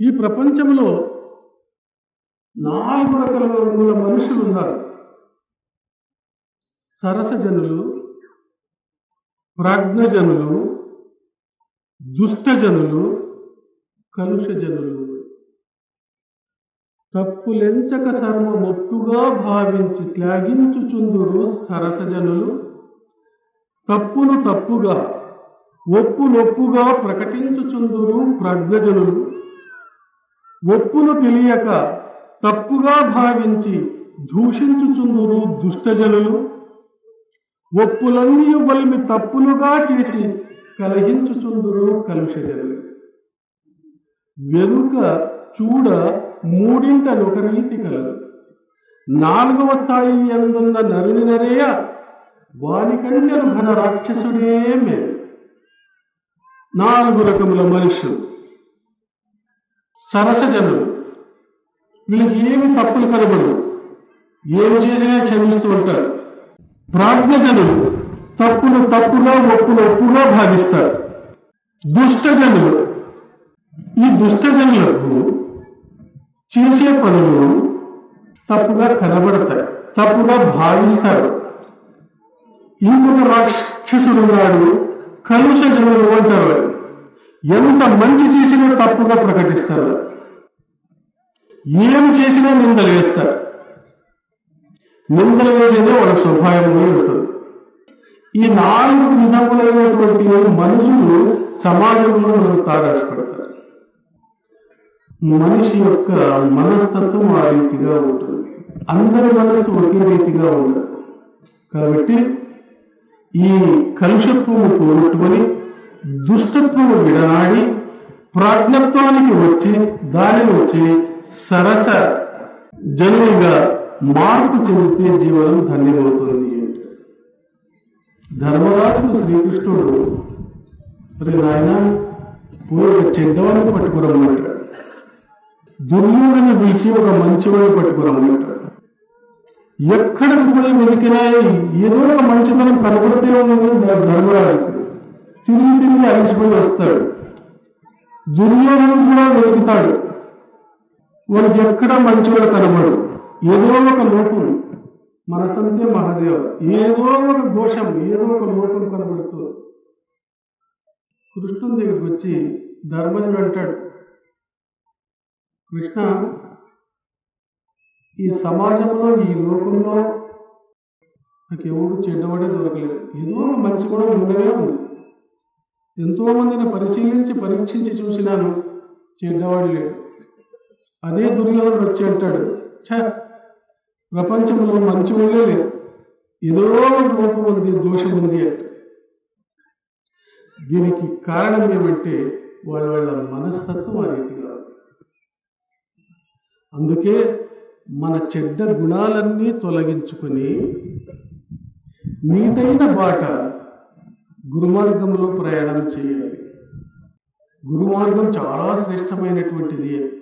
ఈ ప్రపంచంలో నాలుగు రకాల మనుషులు ఉన్నారు. సరసజనులు ప్రాజ్ఞజనులు దుష్టజనులు కలుషజనులు తప్పులెంచక సర్వమొప్పుగా భావించి శ్లాఘించుచుందురు సరసజనులు తప్పును తప్పుగా ఒప్పునొప్పుగా ప్రకటించుచుందురు ప్రజ్ఞజనులు ఒప్పును తెలియక తప్పుగా భావించి దూషించుచుందురు దుష్టజనులు. ఒప్పులన్నీ వలిమి తప్పులుగా చేసి కలహించుచుందురు కలుషజనులు. వెనుక చూడ మూడింట ఒక రీతి కలదు. నాలుగవ స్థాయి ఎందున్న నరుని నరేయ వానికంటే ఘన రాక్షసుడే మేము నాలుగు రకముల మనుషులు సరసజనులు వీళ్ళకి ఏమి తప్పులు కనబడవు ఏం చేసినా క్షమిస్తూ ఉంటారు. ప్రాజ్ఞజనులు తప్పులు తప్పులో ఒప్పులు ఒప్పులో భావిస్తారు దుష్టజనులు ఈ దుష్టజనులకు చేసే పనులు తప్పుగా కనబడతాయి తప్పుగా భావిస్తారు. ఇంకొక రాక్షసుడు ఉన్నాడు కలుష జనులు అంటారు. ఎంత మంచి చేసినా తప్పుగా ప్రకటిస్తారు. ఏమి చేసినా నిందలు వేస్తారు. నిందలు వేసేదే వాళ్ళ స్వభావంలో ఉంటుంది ఈ నాలుగు విధములైనటువంటి మనుషులు సమాజంలో మనకు తారాసపడతారు. మనిషి యొక్క మనస్తత్వం ఆ రీతిగా ఉంటుంది. అందరి మనస్సు ఒకే రీతిగా ఉండదు. కాబట్టి ఈ కలుషత్వము పోగొట్టుకొని దుష్టత్వము విడనాడి ప్రాజ్ఞత్వానికి వచ్చి దానిని వచ్చి సరస జనులుగా మార్పు చెందితే జీవనం ధన్యమవుతుంది. ధర్మరాజుడు శ్రీకృష్ణుడు మరి నాయన పూర్వ చెడ్డవాడిని పట్టుకురమ్మంటాడు దుర్యోధన పిలిచి ఒక మంచివాడిని పట్టుకురమ్మంటాడు ఎక్కడికి కూడా వెతికినా ఏదో ఒక మంచితనం కనబడితే ఉంది ధర్మరాజుకి అలసిపోయి వస్తాడు. దుర్యోధనుడు కూడా వెతుకుతాడు. వాడికి ఎక్కడ మంచివాడు కనబడు ఏదో ఒక లోపం. మనసంతే మహాదేవ. ఏదో ఒక దోషం ఏదో ఒక లోపం కనబడుతూ కృష్ణుని దగ్గరికి వచ్చి ధర్మజుడు అంటాడు కృష్ణ ఈ సమాజంలో ఈ లోకంలో నాకు ఎవరు చెడ్డవాడే దొరకలేదు. ఏదో మంచి కూడా ఉండనే ఉంది. ఎంతో మందిని పరిశీలించి పరీక్షించి చూసినాను. చెడ్డవాడు లేడు. అదే దుర్యోధనుడు వచ్చి అంటాడు ఛ ప్రపంచంలో మంచి వాళ్ళే లేదు ఏదో లోపం ఉంది దోషం ఉంది అంట. దీనికి కారణం ఏమంటే వాళ్ళ వాళ్ళ మనస్తత్వం ఆ రీతిగా అందుకే మన చెడ్డ గుణాలన్నీ తొలగించుకొని నీటైన బాట గురుమార్గంలో ప్రయాణం చేయాలి. గురుమార్గం చాలా శ్రేష్టమైనటువంటిది.